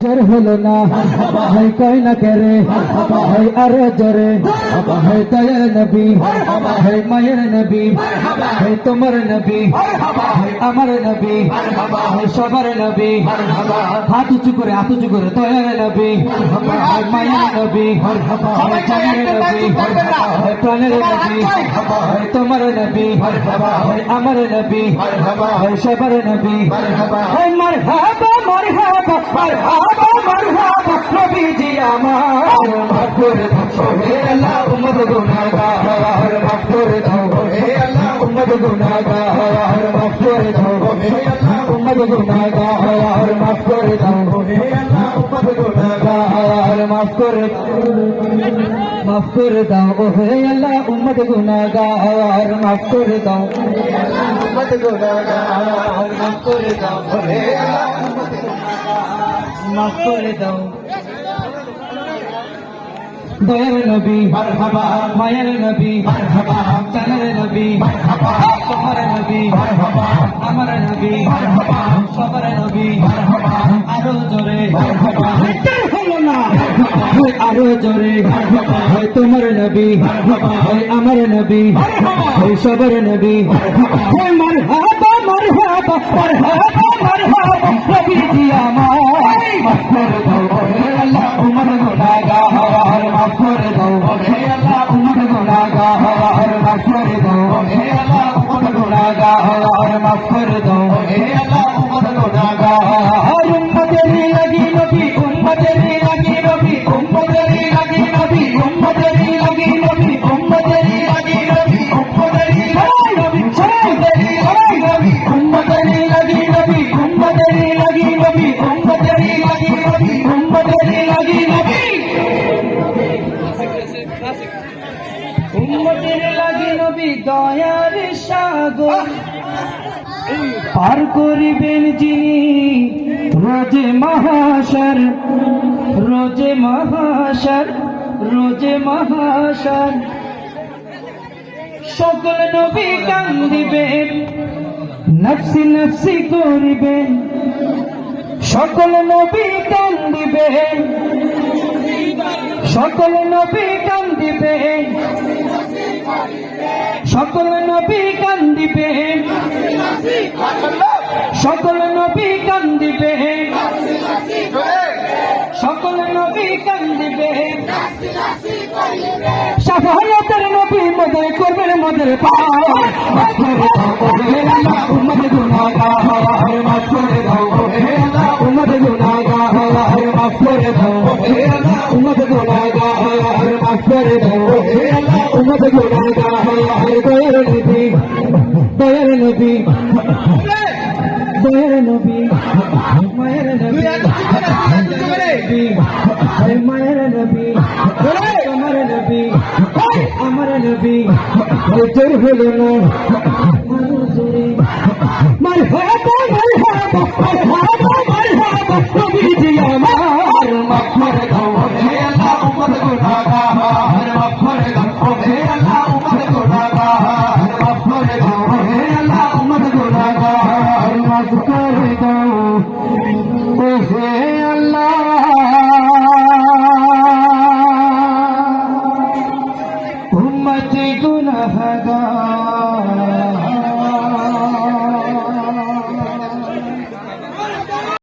জোর হলো না হাই কই না কেরে হাই আরও জোরে হাই দয়ার নবী হাই মায়ের নবী হাই তোমার নবী হাই আমার নবী হাই সবার নবী হাত উঁচু করে হাত উঁচু করে দয়ার নবী হাই মায়ের নবী হাই জানের নবী হাই প্রাণের নবী হাই তোমার নবী হাই আমার নবী হাই সবার নবী হাই মার হাবা মার হাবা মার হাবা মাফ করে দাও ও হে আল্লাহ উম্মত গুনাহগার মাফ করে দাও উম্মত গুনাহগার মাফ করে দাও হে আল্লাহ উম্মত মাফ করে দাও। দয়ার নবী মারহাবা মায়ের নবী মারহাবা জানের নবী মারহাবা তোমার নবী মারহাবা আমার নবী মারহাবা সবার নবী মারহাবা আরও জোরে মারহাবা। হলো না। আরও জোরে মারহাবা। হয় তোমার নবী মারহাবা। হয় আমার নবী হয় সবার নবী হয় মারহাবা মারহাবা মারহাবা মারহাবা। নবী জি আমার মাফ করে দাও হে আল্লাহ উমর গুনাহগার মাফ করে দাও হে আল্লাহ উমর গুনাহগার উম্মতেরি লাগি নবী উম্মতেরি নবী দয়ার সাগর। পার করিবেন যিনি রোজে মহাশর রোজে মহাশর রোজে মহাশর সকল নবী কান্দিবেন নফসি নফসি করিবেন। সকল নবী কান্দিবেন সকল নবী কান্দিবেন। সকল নবী কান্দিবেন। সকল নবী কান্দিবেন। সকল নবী কান্দিবেন। সাফায়াতের নবী মদর করবেন মদর পাওয়ার। মাফ করে দাও। হে আল্লাহ উম্মত গুনাহগার মাফ হে আল্লাহ দয়ার নবী দয়ার নবী দয়ার নবী মায়ের নবী মায়ের নবী আমার নবী আমার নবী জোর হলো না। মার হাবা গুনাহগার